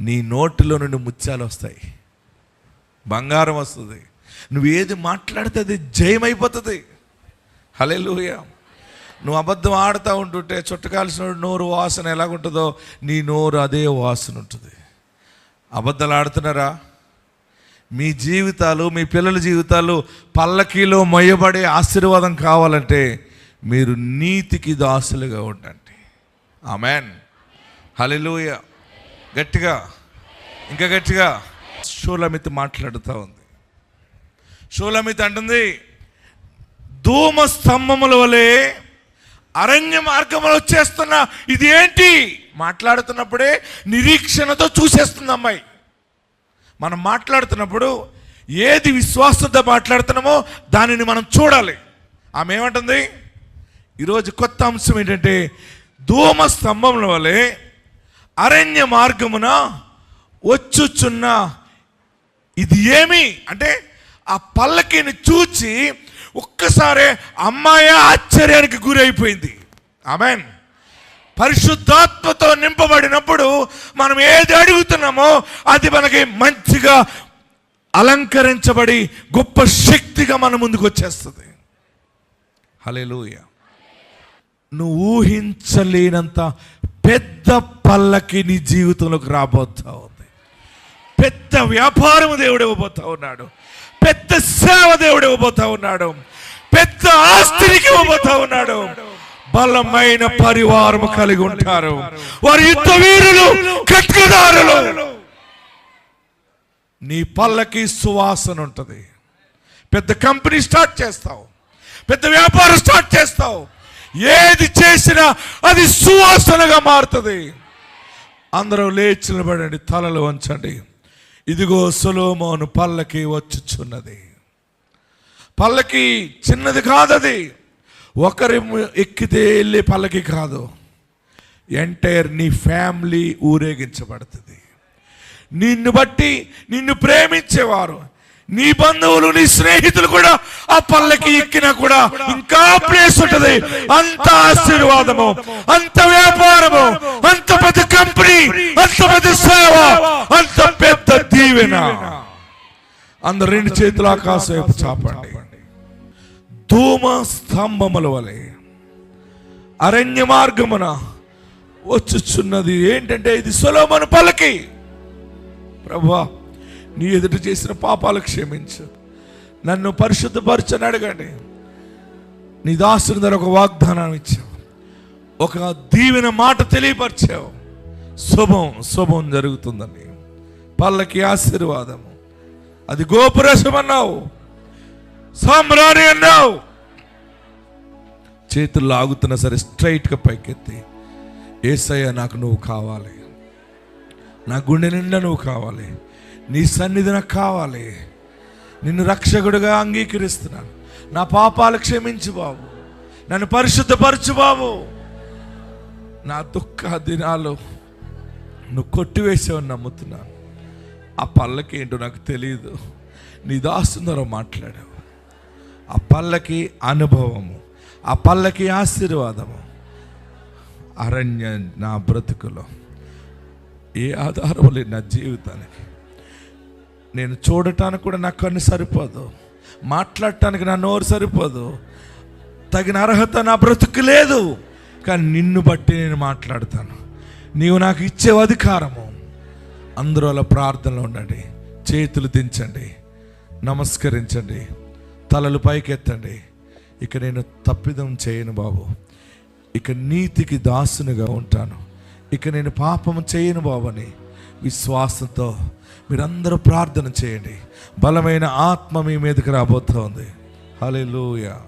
నీ నోటిలో నుండి ముత్యాలు వస్తాయి. బంగారం వస్తుంది. నువ్వు ఏది మాట్లాడితే అది జయమైపోతుంది. హలెలూయ నువ్వు అబద్ధం ఆడుతూ ఉంటుంటే చుట్టకాల్సిన నోరు వాసన ఎలాగుంటుందో నీ నోరు అదే వాసన ఉంటుంది. అబద్ధాలు ఆడుతున్నారా? మీ జీవితాలు మీ పిల్లల జీవితాలు పల్లకీలో మొయ్యబడే ఆశీర్వాదం కావాలంటే మీరు నీతికి దాసులుగా ఉండండి. ఆమెన్. హలెలూయ గట్టిగా ఇంకా గట్టిగా. షూలమిత్ మాట్లాడుతూ ఉంది. షూలమిత్ అంటుంది ధూమ స్తంభముల వలె అరణ్య మార్గంలో వచ్చేస్తున్న ఇది ఏంటి మాట్లాడుతున్నప్పుడే నిరీక్షణతో చూసేస్తుంది అమ్మాయి. మనం మాట్లాడుతున్నప్పుడు ఏది విశ్వాసంతో మాట్లాడుతున్నామో దానిని మనం చూడాలి. ఆమె ఏమంటుంది? ఈరోజు కొత్త అంశం ఏంటంటే ధూమ స్తంభముల వలె అరణ్య మార్గమున వచ్చుచున్న ఇది ఏమి? అంటే ఆ పల్లకిని చూచి ఒక్కసారే అమ్మాయి ఆశ్చర్యానికి గురైపోయింది. ఆమెన్. పరిశుద్ధాత్మతో నింపబడినప్పుడు మనం ఏది అడుగుతున్నామో అది మనకి మంచిగా అలంకరించబడి గొప్ప శక్తిగా మన ముందుకు వచ్చేస్తుంది. హలేలుయ నువ్వు ఊహించలేనంత పెద్ద పల్లకి నీ జీవితంలోకి రాబోతా ఉంది పెద్ద వ్యాపారం దేవుడు ఇవ్వబోతా ఉన్నాడు. పెద్ద సేవ దేవుడు ఇవ్వబోతా ఉన్నాడు. పెద్ద ఆస్తినికి ఇవ్వబోతా ఉన్నాడు. బలమైన పరివారం కలిగి ఉంటారు. వారి యుద్ధ వీరులు ఖడ్గదారులు నీ పల్లకి సువాసన ఉంటుంది. పెద్ద కంపెనీ స్టార్ట్ చేస్తావు. పెద్ద వ్యాపారం స్టార్ట్ చేస్తావు. ఏది చేసినా అది సువాసనగా మారుతుంది. అందరూ లేచి నిలబడండి తలలు వంచండి. ఇదిగో సులోమోను పల్లకి వచ్చుచున్నది. పల్లకి చిన్నది కాదది. ఒకరి ఎక్కితే వెళ్ళే పల్లకి కాదు. ఎంటైర్ నీ ఫ్యామిలీ ఊరేగించబడుతుంది. నిన్ను బట్టి నిన్ను ప్రేమించేవారు. నీ బంధువులు నీ స్నేహితులు కూడా ఆ పల్లకి ఎక్కినా కూడా ఇంకా ప్లేస్ ఉంటది. అంత ఆశీర్వాదము అంత వ్యాపారము అంత పెద్ద కంపెనీ అంత పెద్ద సేవ అంత పెద్ద దీవెన. అందరు రెండు చేతులు ఆకాశం వైపు చాపండి. ధూమ స్తంభముల వలె అరణ్య మార్గమున వచ్చుచున్నది. ఏంటంటే ఇది సొలోమను పల్లకి. ప్రభా నీ ఎదుట చేసిన పాపాలు క్షమించు. నన్ను పరిశుద్ధపరచని అడగండి. నీ దాసుని ధర ఒక వాగ్దానం ఇచ్చావు. ఒక దీవెన మాట తెలియపరిచావు. శుభం శుభం జరుగుతుందని. పల్లకి ఆశీర్వాదము. అది గోపురసం అన్నావు. సామ్రాణి అన్నావు. చేతులు లాగుతున్నా సరే స్ట్రైట్గా పైకెత్తి ఏసయ్య నాకు నువ్వు కావాలి. నా గుండె నిండా నువ్వు కావాలి. నీ సన్నిధి నాకు కావాలి. నిన్ను రక్షకుడిగా అంగీకరిస్తున్నాను. నా పాపాలు క్షమించు బాబు. నన్ను పరిశుద్ధపరచు బాబు నా దుఃఖ దినాలు నువ్వు కొట్టివేసావు నమ్ముతున్నాను. ఆ పళ్ళకి ఏంటో నాకు తెలియదు నీ దాస్తుందరో మాట్లాడావు. ఆ పళ్ళకి అనుభవము ఆ పల్లకి ఆశీర్వాదము. అరణ్య నా బ్రతుకులో ఏ ఆధారం లేదు నా జీవితానికి నేను చూడటానికి కూడా నా కన్ను సరిపోదు. మాట్లాడటానికి నా నోరు సరిపోదు. తగిన అర్హత నా బ్రతుకు లేదు. కానీ నిన్ను బట్టి నేను మాట్లాడతాను. నీవు నాకు ఇచ్చే అధికారము. అందరూ అలా ప్రార్థనలో ఉండండి. చేతులు దించండి. నమస్కరించండి. తలలు పైకెత్తండి. ఇక నేను తప్పిదం చేయను బాబు. ఇక నీతికి దాసునిగా ఉంటాను. ఇక నేను పాపం చేయను బాబు అని విశ్వాసంతో మీరందరూ ప్రార్థన చేయండి. బలమైన ఆత్మ మీ మీదకి రాబోతోంది. హల్లెలూయా.